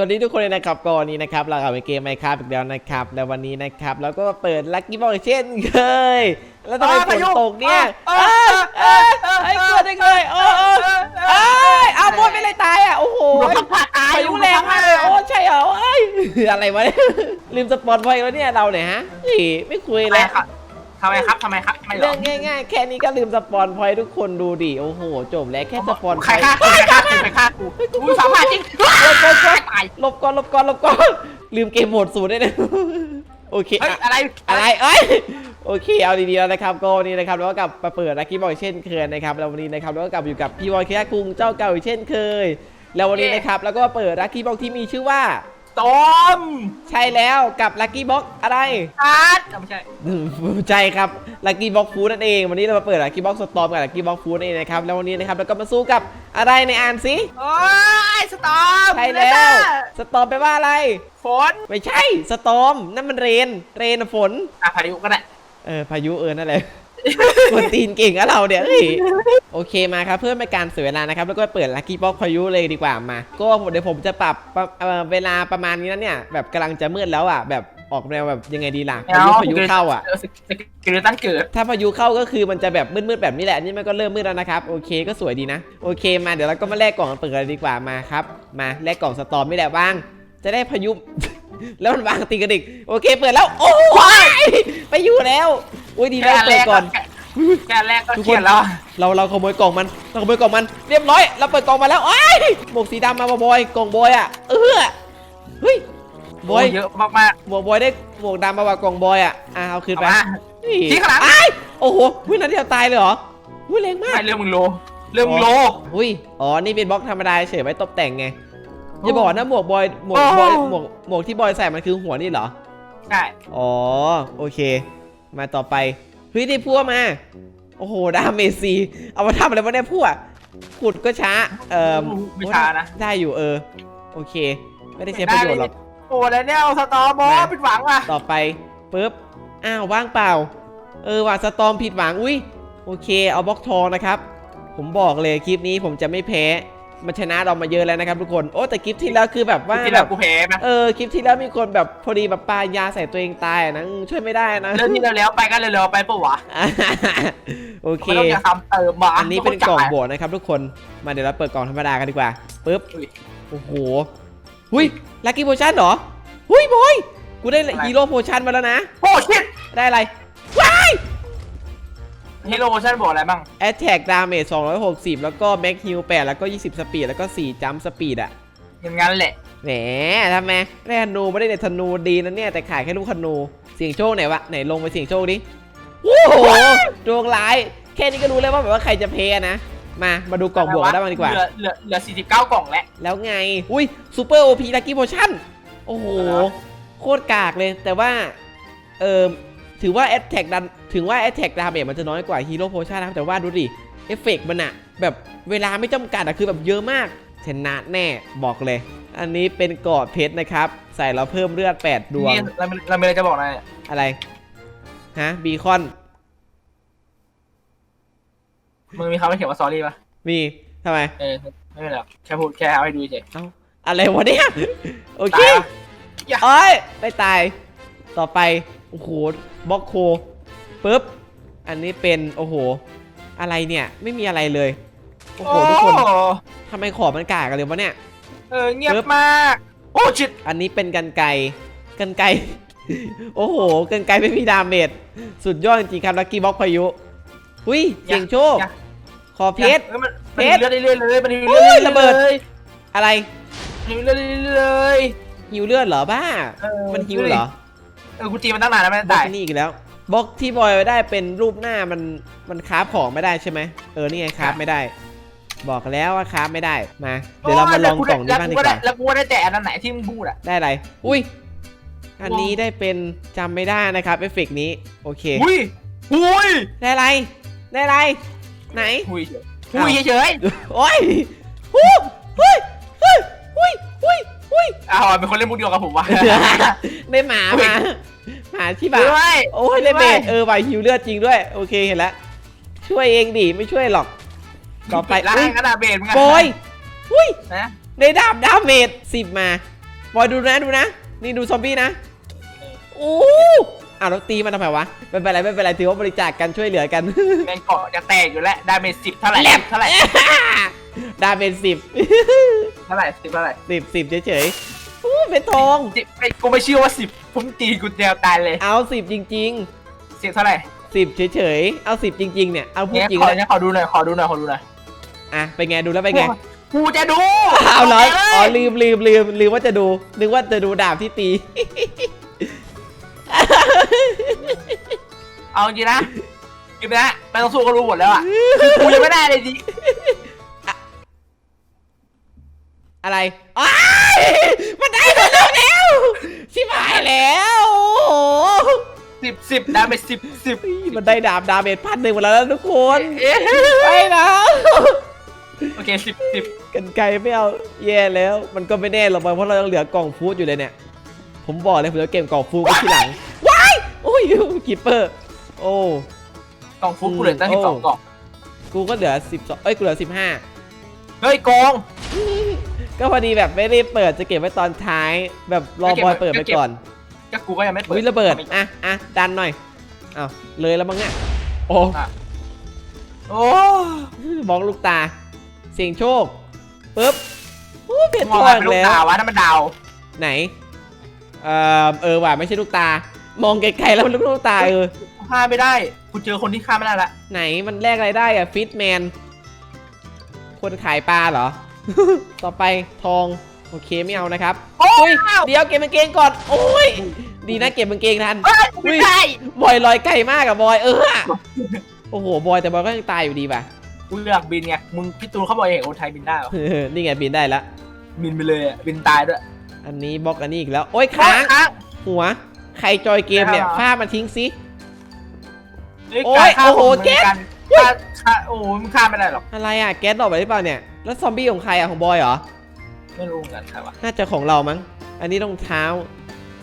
สวัสดีทุกคนเลยนะครับก่อนนี้นะครับเรากลับไปเกมไมค์ครับอีกแล้วนะครับแล้ววันนี้นะครับเราก็เปิดลัคกี้บอลเช่นเคยแล้วทำไมฝนตกเนี่ยเอเอ้อยเอ้ยไอ้ยกลัวจังเลยโอ้โอ้เอ้ยเอาบนไปเลยตายอะโอ้โหพายุแรงมากเลยโอ้ใช่เหรอเอ้ยอะไรวะเนี่ยลืมสปอนไว้แล้วเนี่ยเราเนี่ยฮะนี่ไม่คุยทำไมแล้วครับ ทำไมครับทำไมครับทำไมเหรเรื่อองง่ายๆ แค่นี้ก็ลืมสปอนพอยทุกคนดูดิ โอ้โห จบแล้วแค่สปอนพใครอยฆ่ากูใครฆ่ากูใครฆ่ากูอุ้ยสามารถจริงหลบก่อนก่อนตายหลบก่อนหลบก่อนหลบก่อน ลืมเกมโหมดศูนย์ได้เลยโอเคเฮ้ยอะอะไร อะไร เอ้ย โอเค เอาดีๆแล้วนะครับ ก็วันนี้นะครับเราก็กลับมาเปิดลักกี้บอยเช่นเคยนะครับ แล้ววันนี้นะครับเราก็กลับอยู่กับพี่บอยเคียคุงเจ้าเก่าอีกเช่นเคย แล้ววันนี้นะครับเราก็มาเปิดลักกี้บ็อกที่มีชื่อว่า ตอมใช่แล้วกับลักกี้บ็อกอะไรอาร์ตไม่ใช่อืมใช่ครับลักกี้บ็อกฟูนั่นเอง วันนี้เรามาเปิดลักกี้บ็อกสตอมกับลักกี้บ็อกฟูนั่นเองนะครับแล้ววันนี้นะครับเราก็มาสู้กับอะไรในอ่านสิโอ้ยสตอมใช่แล้ว สตอมแปลว่าอะไร ฝนไม่ใช่สตอมนั่นมันเรนเรนน่ะฝน อะพายุก็ได้ เออพายุเออนั่นแหละ คนตีนเก่งอะเราเนี่ยเอ้ยโอเคมาครับเพื่อไม่การเสียเวลานะครับ แล้วก็เปิดลัคกี้บ็อกพายุเลยดีกว่ามา ก็เดี๋ยวผมจะปรับปรับเอ่อเวลาประมาณนี้นะเนี่ย แบบกำลังจะมืดแล้วอะแบบออกแนวแบบยังไงดีล่ะพายุพายุเข้าอะเกิดตั้งเกิด ถ้าพายุเข้าก็คือมันจะแบบมืดๆแบบนี้แหละอันนี่มันก็เริ่มมืดแล้วนะครับโอเคก็สวยดีนะ โอเคมาเดี๋ยวเราก็มาแลกกล่องเปิดกันดีกว่ามาครับ มาแลกกล่องสตอมไม่แหละว่าง จะได้พายุแล้วมันวางตีกระดิกโอเคเปิดแล้วโอ้ยไปอยู่แล้วโอ้ยดีแล้วเปิดก่อน แค่แรกก็เขียนแล้วเราเราขโมยกล่องมันเราขโมยกล่องมันเรียบร้อยเราเปิดกล่องมาแล้วโอ้ยหมวกสีดำมาบอยกล่องบอยอะเออเฮ้ยบอยเยอะมากหมวกบอยได้หมวกดำมาว่ากล่องบอยอะอะเอาคืๆนเอาไปมา นี่ที่ข้างหลังอ้ายโอ้โหวินัดเดียวตายเลยเหรอวิแรงมาก ไม่เรื่องมึงโล เรื่องมึงโล อุ้ยอ๋อ นี่เป็นบล็อกธรรมดาเฉยไว้ตกแต่งไงอย่าบอกนะหมวกบอยหมวกบอยหมวกหมวกที่บอยใส่มันคือหัวนี่เหรอ ใช่ อ๋อ โอเค มาต่อไปเฮ้ยได้พัวมา โอ้โหดาเมจซี เอามาทำอะไรวะเนี่ยพัวขุดก็ช้า เอ่อวิชานะ ได้อยู่เออ โอเค ไม่ได้ใช้ประโยชน์หรอกโอ้แล้วเนี่ยเอาสตอมอมาผิดหวังว่ะ ต่อไปปุ๊บ อ้าวว่างเปล่า เออว่าสตอมผิดหวัง อุ้ย โอเค เอาบล็อกทองนะครับ ผมบอกเลยคลิปนี้ผมจะไม่แพ้ มันชนะเรามาเยอะแล้วนะครับทุกคนโอ้แต่คลิปที่แล้วคือแบบว่าที่แบเราบกูแพ้ไหมเออคลิปที่แล้วมีคนแบบพอดีแบบปายาใส่ตัวเองตายอะนะอืมช่วยไม่ได้นะ เรื่องที่เราแล้วไปก็เร็วๆไปปะวะโอเคไม่ต้องจะซ้ำเติมมาอันนี้เป็นกล่องโบวนะครับทุกคน มาเดี๋ยวเราเปิดกล่องธรรมดากันดีกว่า ปึ๊บอุ้ยโอ้โห หุยลัคกี้โพชั่นเหรอ หุยบอย กูได้ฮีโร่โพชั่นมาแล้วนะ โอ้ชิตได้อะไรว้าย ฮีโร่โมชั่นบอกอะไรบ้าง Attack Damage 260 แล้วก็ Max Heal 8แล้วก็ 20 สปีด แล้วก็4 Jump Speed อะอย่างนั้นแหละ แหมทำไมได้ธนูไม่ได้เด็ดธนูดีนะเนี่ย แต่ขายแค่ลูกธนู เสียงโชคไหนวะ ไหนลงไปเสียงโชคดิ โอ้โหดวงร้าย แค่นี้ก็รู้แล้วว่าแบบว่าใครจะเพนะ มา มาดูกล่องบวกกันได้บ้างดีกว่า เหลือเหลือเหลือ49 กล่องแล้ว แล้วไง อุ้ยซูเปอร์โอพีลักกี้โพชั่น โอ้โห โคตรกากเลย แต่ว่า เออ ถือว่าแอตแทกดันถึงว่าแอตแทกดาเมจมันจะน้อยกว่าฮีโร่โพชั่นนะครับแต่ว่าดูดิเอฟเฟกต์มันอะแบบเวลาไม่จำกัดอะคือแบบเยอะมากชนะแน่บอกเลย อันนี้เป็นกอดเพชรนะครับ ใส่เราเพิ่มเลือด 8 ดวงนี่เราเราไม่ได้จะบอกนะอะไรฮะบีคอนมึงมีคำว่าเขียนว่า sorry ป่ะมีทำไมเออไม่เป็นไรหรอกแค่พูดแค่เอาให้ดูเฉยเอ้าอะไรวะเนี่ยโอเคตายปะอย่าเอ้ยไม่ตายต่อไป โอ้โหบล็อกโคปุ๊บ อันนี้เป็นโอ้โห อะไรเนี่ยไม่มีอะไรเลย โอ้โหทุกคนโอ้ทำไมของมันกากกันเลยวะเนี่ย เออเงียบปึ๊บมาก โอ้ชิตอันนี้เป็นกันไกรกันไกรโอ้โห กันไกรไม่มีดาเมจสุดยอดจริงๆครับลักกี้บ็อกพายุหุยเสียงโชค ขอเพชรออมันเพมันชรมีเลือดเรื่อยๆเลยมันมีโอ้เลือดยเรื่อยๆระเบิดเลยอะไรมันมีเลือดเรื่อยๆเลยหิวเลือดเหรอบ้าเออมันหิวเหรอ เออกูตีมันตั้งนานแล้วไม่บล็อกได้นี่อีกแล้วบล็อกที่บอยไว้ได้เป็นรูปหน้ามันมันคราฟของไม่ได้ใช่ไหมเออนี่ไงคราฟไม่ได้ บอกแล้วว่าคราฟไม่ได้มาเดี๋ยวเรามาลองกล่องนี้บ้างดีกว่า แล้วกูได้แต่อันนั้นไหนที่มึงพูดอะ ได้อะไร อุ้ย อันนี้ได้เป็นจำไม่ได้นะครับเอฟเฟกต์นี้ โอเค อุ้ยอุ้ยได้อะไร ได้อะไร ไหน อุ้ยอุ้ยเฉยโอ้ยฮู้เฮ้ยเฮ้ยหุ้ยหุ้ยหุ้ยๆอ้าวเป็นคนเล่นมุกเดียวกับผมวะ ได้หมามา หมาที่บ้าด้วย โอ้ยได้เบสเออไหวหิวเลือดจริงด้วย โอเคเห็นแล้วช่วยเองดิไม่ช่วยหรอกต่อไปล่าอุ้ยงกระดาษเบสมึงอะโบยอุ้ยนะได้ดาบดาเมจสิบมาบอยดูนะดูนะ นี่ดูซอมบี้นะโอ้อ้าวแล้วตีมันทำไมวะไม่เป็นไรไม่เป็นไรถือว่าบริจาคกันช่วยเหลือกันแมงเกาะจะแตกอยู่แล้วดาเมจสิบเท่าไหร่แลบเท่าไหร่ดาเป็นสิบเท่าไหร่สิบเท่าไหร่สิบสิบเฉยๆอู้ เป็นทองสิบไอ้กูไม่เชื่อว่าสิบผมตีกูเดียวตายเลย เอาสิบจริงสิบเท่าไหร่ๆสิบเฉยๆ เอาสิบจริง ๆ เนี่ย เอาพูดเนี่ยจริงขอเลยเนี่ยขอดูหน่อย ขอดูหน่อย ขอดูหน่อยอะเป็นไงดูแล้วเป็นไง กูจะดูเอาเหรออ๋อลืลืมลืมลืมลืมว่าจะดู นึกว่าจะดูดาบที่ตี เอาจริงนะกินไปนะไม่ต้องสู้ก็รู้หมดแล้วอะคือกูยังไม่ได้เลยดิอะไรอ้ายมันได้หมด แล้วแล้วชิบหายแล้วโอ้โหสิบสิบดาเมจสิบสิบมันได้ดาบดาเมจพันหนึ่งหมดแล้วนะทุกคนเอ๊ะไปนะโอเคสิบสิบกันไกลไม่เอาแย่แล้ว มันก็ไม่แน่หรอกเพราะเรายังเหลือกล่องฟูดอยู่เลยเนี่ย ผมบอกเลยผมจะเก็บกล่องฟูดไว้ทีหลังว้ายโอ้ยคิปเปอร์ โอ้กล่องฟุกกูเหลือตั้งโอ้สิบสองกล่องกูก็เหลือสิบสองเอ้ยกูเหลือสิบห้าเฮ้ยโกง ก็พอดีแบบไม่ได้เปิดจะเก็บไว้ตอนท้าย แบบรอก็เก็บบอยเปิดไปก็เก็บก่อนก็กูก็ยังไม่เปิดวิระเบิดอะอะดันหน่อยอ้าวเลยแล้วมั้งเนี่ยโอ้โอ้มองลูกตา เสียงโชคปึ๊บโอ้เพชรมองทมาองเป็นลูกแล้วดาววะนั่นมันดาวไหนเออเออว่ะไม่ใช่ลูกตา มองไกลๆแล้วมันลูกตาเออฆ่าไม่ได้กูเจอคนที่ฆ่าไม่ได้ละไหนมันแลกอะไรได้อะฟิตแมนคนขายปลาเหรอ ต่อไปทอง โอเคไม่เอานะครับโอ้เฮ้ยยเดี๋ยวเก็บกางเกงก่อน โอ้ย ดีนะเก็บกางเกงทันเฮ้ยกูไม่ได้บอยลอยไกลมากอะบอยเออโอ้โหบอยแต่บอยก็ยังตายอยู่ดีป่ะกูเลือกบินไงมึงพี่ตูนเขาบอกเห็นคนไทยบินได้เหรอนี่ไงบินได้ละบินไปเลยอะบินตายด้วยอันนี้บล็อกอันนี้อีกแล้ว โอ้ยค้างค้างหัวใครจอยเกมเนี่ยค้างฟาดมันทิ้งสิเฮ้ยโอ้ยการฆ่าโอ้โหคนเจ็ดการฆ่าฆ่า โอ้โหมึงฆ่าไม่ได้หรอก อะไรอะแก๊สดรอกไปหรือเปล่าเนี่ย แล้วซอมบี้ของใครอะของบอยเหรอ ไม่รู้เหมือนกันใครวะน่าจะของเรามั้ง อันนี้รองเท้า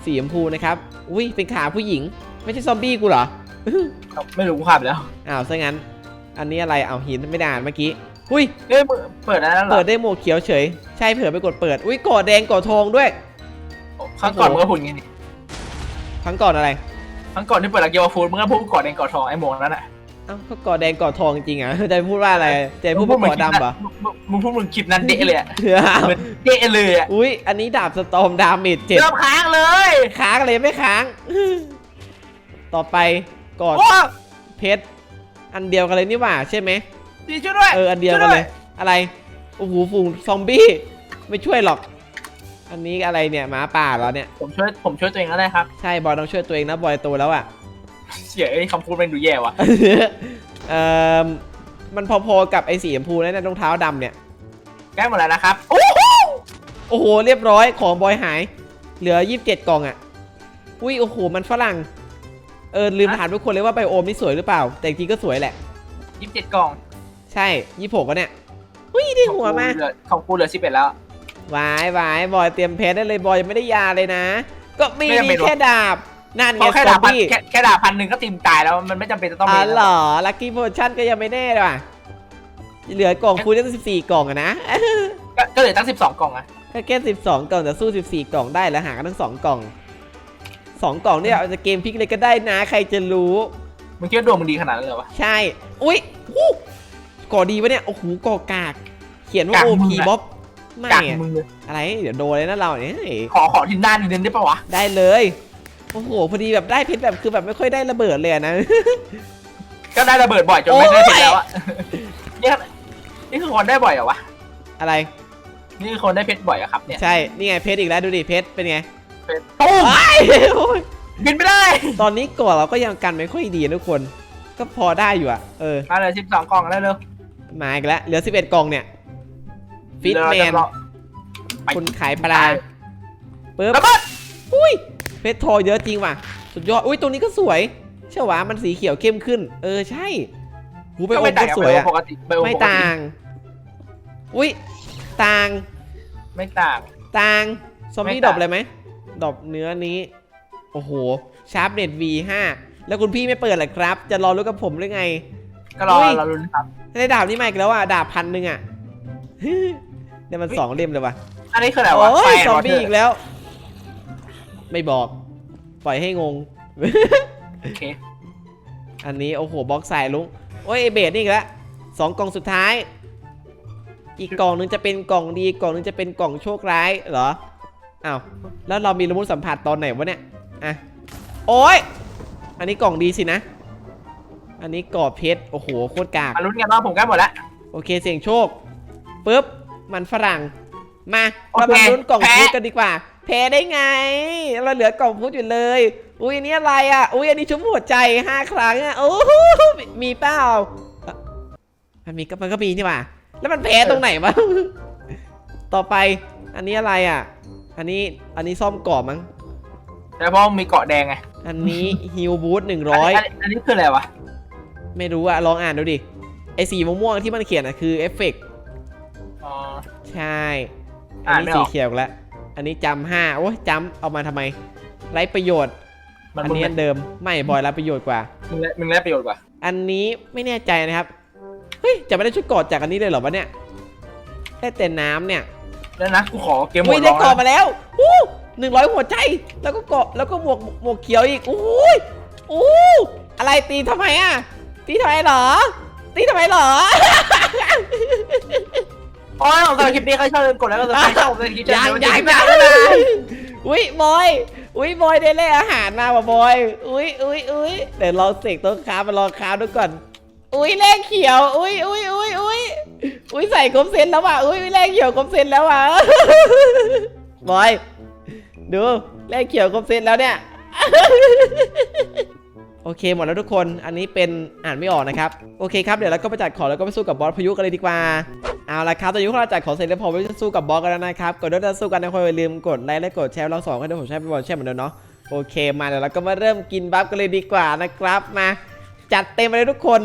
สีชมพูนะครับ อุ้ยเป็นขาผู้หญิง ไม่ใช่ซอมบี้กูเหรอ ไม่รู้กูฆ่าไปแล้ว อ้าวซะงั้น อันนี้อะไรอ้าวหินไม่ได้อ่านเมื่อกี้ อุ้ยเฮ้ยมึงเปิดอะไรแล้วเหรเปิอดได้หมวกเขียวเฉย ใช่เผื่อไปกดเปิด อุ้ยกอดแดงกอดทองด้วย ครั้งก่อนมึงก็พูดอย่างงี้นี่ครั้งก่อนอะไร ครั้งก่อนที่เปิดหลักเกียวฟูดมึงก็พูดก่อนแดงก่อนทองไอ้โมงนั้นอะ เอ้าก็กอดแดงกอดทองจริงๆอะจะพูดว่าอะไรจะพูดว่ากอดดำเหรอมึงมึงพูดมึงคลิปนั้นเดะเลยอะอ้าวเหมือนเดะเลยอะอุ้ยอันนี้ดาบสตอมดาเมจเจ็ดเริ่มค้างเลยค้างเลยไม่ค้าง ต่อไปกอดโอ้เพชรอันเดียวกันเลยนี่หว่าใช่ไหมดีช่วยด้วยเอออันเดียวกันเลย อะไรโอ้โหฝูงซอมบี้ไม่ช่วยหรอก อันนี้อะไรเนี่ยหมาป่าเหรอเนี่ยผมช่วยผมช่วยตัวเองก็ได้ครับใช่บอยต้องช่วยตัวเองนะบอยโตแล้วอะ เสียไอ้คำพูดแม่งดูแย่ว่ะเอ่อมันพอๆกับไอ้สีชมพูนั่นนะรองเท้าดำเนี่ยใกล้หมดแล้วนะครับโอ้โห เรียบร้อยของบอยหาย เหลือ 27 กล่องอะ อุ้ยโอ้โห มันฝรั่ง เออ ลืมถามทุกคนเลยว่าไบโอมนี่สวยหรือเปล่า แต่จริงๆก็สวยแหละ ยี่สิบเจ็ดกล่องใช่26ก็เนี่ย อุ้ยได้หัวมาของกูเหลือของกูเหลือสิบเอ็ดแล้ว วายวายบอยเตรียมเพชรได้เลยบอยยังไม่ได้ยาเลยนะ ก็มีไม่จำเป็นหรอแค่ดาบ นั่นเพไงราะแค่ซอดามบพันบี้แค่แค่ดาบพันหนึ่งก็ตีมตายแล้วมันไม่จำเป็นจะต้องอ๋มีอเหรอ ลัคกี้โพชั่นก็ยังไม่แน่เลยว่ะ เหลือกล่องคูณได้14กล่องอะนะ ก็ก็เหลือตั้งสิบสองกล่องอะก็แค่12กล่องแต่สู้14กล่องได้แล้วหากันทั้ง2กล่อง2กล่องเนี่ยเอาจะเกมพลิกเลยก็ได้นะ ใครจะรู้ มึงคิดว่าดวงมึงดีขนาดนั้นเลยวะ ใช่ อุ้ยหูก่อดีวะเนี่ย โอ้โหก่อกาก เขียนว่า กาก OP มึงอะ บ๊อบ ไม่กักอะมึงเลยอะไร เดี๋ยวโดนเลยนะเราเนี่ย ขอขอที่หน้านิดนึงได้ปะวะ ได้เลย โอ้โหพอดีแบบได้เพชรแบบคือแบบไม่ค่อยได้ระเบิดเลยอะนะ ก็ได้ระเบิดบ่อยจนไม่ได้เพชรแล้วอะนี่ครับนี่คือคนได้บ่อยเหรอวะ อะไรนี่คือคนได้เพชรบ่อยเหรอะครับเนี่ยใช่นี่ไงเพชรอีกแล้วดูดิเพชรเป็นไงเพชรตุ้มอ้ายโอ้ยบินไม่ได้ตอนนี้ก่อนเราก็ยังกันไม่ค่อยดีนะทุกคน ก็พอได้อยู่อะเออมาเลยสิบสองกล่องได้เลยมาอีกแล้วเหลือ 11กล่องเนี่ยฟิตแมนไปคุณขายปลาปึ๊บระเบิด อุ้ย เพชรทองเยอะจริงว่ะ สุดยอด อุ้ยตัวนี้ก็สวย เชื่อว่ามันสีเขียวเข้มขึ้น เออใช่หูไปก็โอไม่มต่างก็กับสวยอะปกติปกติไม่ต่าง อุ้ยต่าง ไม่ต่าง ต่าง ซอมบี้ไม่ดรต่าองปเลยไหมดรอปเนื้อนี้ โอ้โห ชาร์ปเน็ต V5 แล้วคุณพี่ไม่เปิดเหรอครับ จะรอรู้กับผมหรือไง ก็รออุ้ยรอรุ้นครับได้ดาบนี่มาอีกแล้วอะ ดาบพันหนึ่งอะเนี่ยมันสองเล่มเลยว่ะ อันนี้คืออะไรวะโอ้ไฟยซอมรอเธบี้ออีกแล้ว ไม่บอก ปล่อยให้งง โอเค อันนี้โอ้โหบล็อกสายลุงโอ้ยไอเบสนี่อีกแล้วสองกล่องสุดท้าย อีกกล่องหนึงจะเป็นกล่องดีกล่องหนึงจะเป็นกล่องโชคร้ายเหรออ้าวแล้วเรามีระมุดสัมผัสตอนไหนวะเนี่ยอะโอ้ยอันนี้กล่องดีสินะ อันนี้กรอบเพชรโอ้โหโคตรกาก มาลุ้นกันว่าผมใกล้หมดแล้ว โอเคเสี่ยงโชคปุ๊บ มันฝรั่ง มาโอเคเรามาลุ้นกล่องแพ้พุธกันดีกว่า แพ้ได้ไง เราเหลือกล่องพุธอยู่เลย อุ้ยอันนี้อะไรอะ อุ้ยอันนี้ชุบหัวใจห้าครั้งอะโอ้โหมีเปล่าอะมันมีก็มันก็มีนี่หว่าแล้วมันแพ้ตรงไหนวะต่อไป อันนี้อะไรอะ อันนี้อันนี้ซ่อมกรอบมั้งแต่เพราะมีเกาะแดงไงอันนี้ฮิลบูทหนึ่งร้อยนนี้อันนี้คืออะไรวะไม่รู้อะลองอ่านดูดิไอสีม่วงๆที่มันเขียนอะคือเอฟเฟกต์อ๋อใช่ อันอ่านนี้ไม่สีออกเขียวแล้ว อันนี้จำห้าโอ้ยจำเอามาทำไมไร้ประโยชน์ มันอันมึงนี้อันเดิมไม่บอยไร้ประโยชน์กว่า มึงได้มึงได้ประโยชน์กว่า อันนี้ไม่แน่ใจนะครับเฮ้ยจะไม่ได้ชุดเกอดจากอันนี้เลยเหรอวะเนี่ยได้แต่น้ำเนี่ยแล้วนะกูขอเกมหมอุ้ดยลได้องเกาะนะมาแล้วอู้หนึ่งร้อยหัวใจแล้วก็เกาะแล้วก็หมวกหมวกเขียวอีกอู้ยอู้อะไรตีทำไมอะตีทำไมเหรอตีทำไมเหรอ โอ้ยของสำหรับคลิปนี้ใครชอบลืมกดไลค์กดซับสไครต์ช่องผมเลยคลิปยังเจอยังกันยังใหม่อุ้ยบอยอุ้ยบอยได้เลขอาหารมาว่ะบอยอุ้ยอุ้ยอุ้ยเดี๋ยวลองเสกต้นค้ามาลองค้าดูก่อน อุ้ยเลขเขียว อุ้ยอุ้ยอุ้ยอุ้ยอุ้ยใส่ครบเซนแล้วว่ะอุ้ยเลขเขียวครบเซนแล้วว่ะบอย ดูเลขเขียวครบเซนแล้วเนี่ย โอเคหมดแล้วทุกคน อันนี้เป็นอ่านไม่ออกนะครับ โอเคครับ เดี๋ยวเราก็ไปจัดของแล้วก็ไปสู้กับบอสพายุกันเลยดีกว่า เอาละครับ ตอนนี้พวกเราจัดของเสร็จแล้วพอไปสู้กับบอสกันแล้วนะครับก่อนที่จะสู้กันนะคนอย่าลืมกดไลค์และกดแชร์เราสองให้ด้วยผมใช้เป็นบอลแชร์เหมือนเดิมเนาะ โอเคมาเดี๋ยวเราก็มาเริ่มกินบัฟกันเลยดีกว่านะครับ มา จัดเต็มไปเลยทุกคน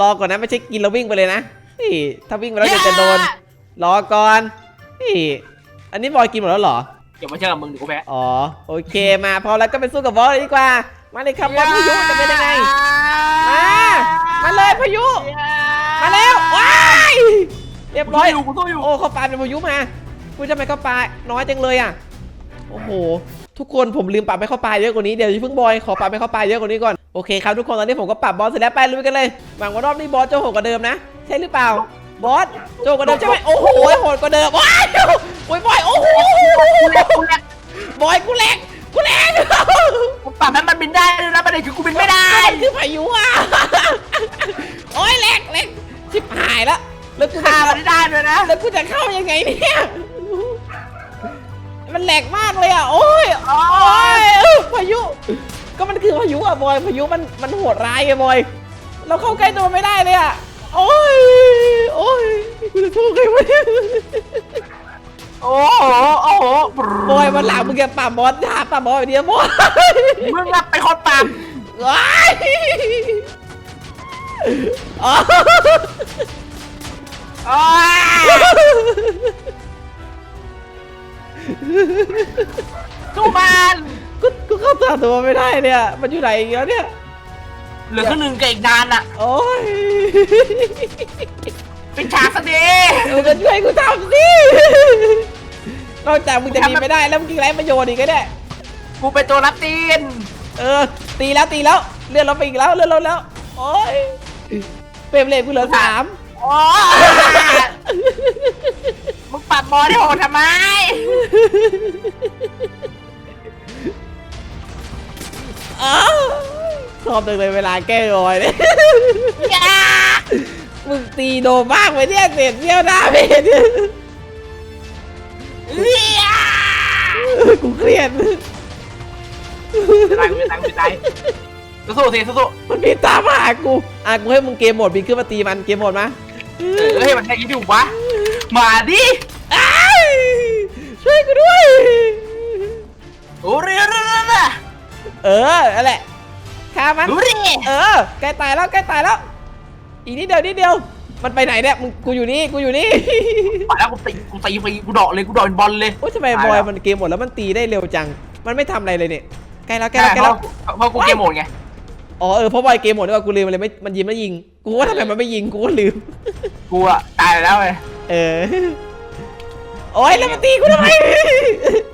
รอก่อนนะไม่ใช่กินแล้ววิ่งไปเลยนะนี่ถ้าวิ่งไปแล้วเดี๋ยวจะโดน รอก่อนนี่อันนี้บอยกินหมดแล้วเหรออย่ามาเชื่อกับมึงเดี๋ยวกูแพ้อ๋อ โอเค มาพอแล้วก็ไปสู้กับบอสเลยดีกว่า มาเลยครับบอสพายุจะเป็นยังไง มา มาเลยพายุ มาแล้วว้ายเรียบกูร้อยสู้อยู่กูสู้อยู่ โอ้เขาปลาเป็นพายุมาคุณทำไมเขาปลาน้อยจังเลยอะ โอ้โห ทุกคนผมลืมปรับให้เขาปลาเยอะกว่านี้ เดี๋ยวอย่าเพิ่งบอย ขอปรับให้เขาปลาเยอะกว่านี้ก่อน โอเคครับทุกคนตอนนี้ผมก็ปรับบอสเสร็จแล้วไปลุยกันเลย หวังว่ารอบนี้บอสจะโหดกว่าเดิมนะ ใช่หรือเปล่า บอสโจกว่าเดิมใช่ไหมโอ้โห โหดกว่าเดิมว้ายโอ้ยบอย โอ้โห กู ประเด็นคือกูบินไม่ได้มันคือพายุอะ โอ้ยแหลกแหลกชิบหายแล้วแล้วกูจะฆ่าเข้ามันไม่ได้เลยนะแล้วกูจะเข้ายังไงเนี่ย มันแหลกมากเลยอะ โอ้ย โอ้โอ้ยยเออพายุ ก็มันคือพายุอะบอย พายุมันมันโหดร้ายอะบอย เราเข้าใกล้ตัวไม่ได้เลยอะ โอ้ย โอ้ยกูจะสู้ใครวะเนี่ย โอ้โหโอ้โหบอยวันหลังมึงแกปราบบอสหาปราบบอสแบบนี้บอยมึงอะไปคนปรับว้ายอ๋อโอ้ยสู้มันกูกูเข้าตาตัวไม่ได้เนี่ย มันอยู่ไหนอีกแล้วเนี่ย เหลือครึ่งหนึ่งกับอีกนานอะ โอ้ย ปิดฉากสักทีมึงก็ช่วยกูทำสินอกจากมึงจะมีไม่ได้แล้วมึงกินไรประโยชน์อีกก็ได้ กูเป็นตัวรับตีน เออ ตีแล้วตีแล้วเลื่อนเราไปอีกแล้วเลื่อนเราแล้ว โอ้ยเปรมเลทกูเหลือสามโอ้ยมึงปรับบอลให้โหดทำไม อ้าวชอบจังเลยเวลาแก้รอยเนี่ยอย่า มึงตีโดนมากไปเนี่ยเศษเสี้ยวหน้าเพจอย่ากูเครียดตายกูตายกูตายสู้สิสู้มันบินตามมาหากูอะกูให้มึงเกมโหมดบินขึ้นมาตีมันเกมโหมดมาๆเออให้มันแค่นี้ดิวะมาดิช่วยกูด้วยโอ้เรียเรียเรียเออนั่นแหละฆ่ามันเออใกล้ตายแล้วใกล้ตายแล้ว อีกนิดเดียวนิดเดียว มันไปไหนเนี่ยมึงกูอยู่นี่กูอยู่นี่มาแล้วกูตีกูตีฟรีกูเดาะเลยกูเดาะเป็นบอลเลยโอ้ยทำไมบอยมันเกมหมดแล้วมันตีได้เร็วจัง มันไม่ทำอะไรเลยเนี่ยใกล้แล้วใกล้ใช่แล้วใกล้เพราะแล้ว เพราะกูเกมโหมดไง อ๋อเออเพราะบอยเกมหมดด้วยว่ากูลืมมันเลยไม่มันยิ้มแล้วยิง กูว่าทำไมมันไม่ยิงกูก็ลืม กูอะตายแล้วเลยเออ โอ้ยแล้วมาตีกูทำไม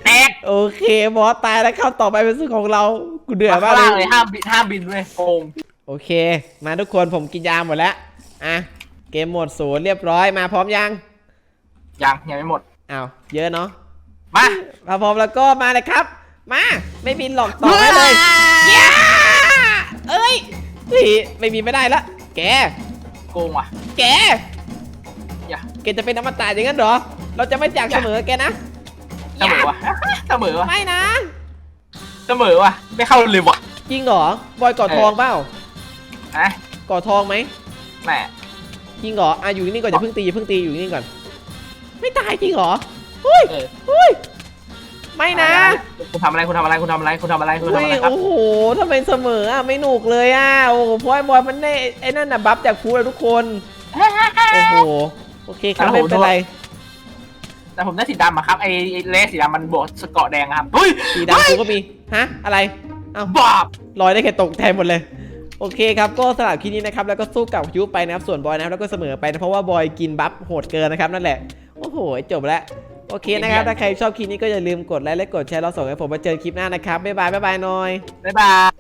แตกโอเคบอสตายแล้วครับต่อไปเป็นสิ่งของเรา กูเดือดมามากข้างเลล่างเลยยห้ามบินห้ามบินด้วยโกง โอเค มาทุกคนผมกินยาหมดแล้ว อะ เกมโหมดศูนย์เรียบร้อยมาพร้อมยัง ยังยังไม่หมด อ้าว เยอะเนาะ มามาพร้อมแล้วก็มาเลยครับ มา ไม่บินหลอกต่อได้เลยย้าเอ้ยนี่ไม่บินไม่ได้ละ แก โกงว่ะ แก อย่า แกจะเป็นอมตะอย่างนั้นเหรอ เราจะไม่จากเสมอแกนะ เสมอว่ะ เสมอว่ะ ไม่นะ เสมอว่ะ ไม่เข้าเลยว่ะ จริงเหรอ บอยกอดทองเปล่า อะกอดทองไหมแหมจริงเหรออะอยู่นี่ก่อนอย่าเพิ่งตีอย่าเพิ่งตีอยู่นี่ก่อน ไม่ตายจริงเหรอเฮ้ยเออเฮ้ยไม่นะคุณทำอะไรคุณทำอะไรคุณทำอะไรคุณทำอะไรคุณทำอุ้ยอะไรครับโอ้โหทำไมเสมออะไม่หนุกเลยอะโอ้โหเพราะไอ้บอยมันได้ไอ้นั่นน่ะบัฟจากฟูแล้วทุกคนโอ้โหโอเคครับไม่เป็นไร แต่ผมได้สีดำอะครับไอ้ไอ้เลสสีดำมันบวกสเกาะแดงอะครับเฮ้ยสีดำกูก็มี ฮะ อะไร เอ้าบาปลอยได้แค่ตกแทนหมดเลย โอเคครับก็สลับคลิปนี้นะครับแล้วก็สู้กับยุไปนะครับส่วนบอยนะครับแล้วก็เสมอไปนะเพราะว่าบอยกินบัฟโหดเกินนะครับนั่นแหละโอ้โหจบแล้วโอเคนะครับถ้าใครชอบคลิปนี้ก็อย่าลืมกดไลค์และกดแชร์เราส่งให้ผมมาเจอคลิปหน้านะครับบ๊ายบายบ๊ายบายหน่อยบ๊ายบาย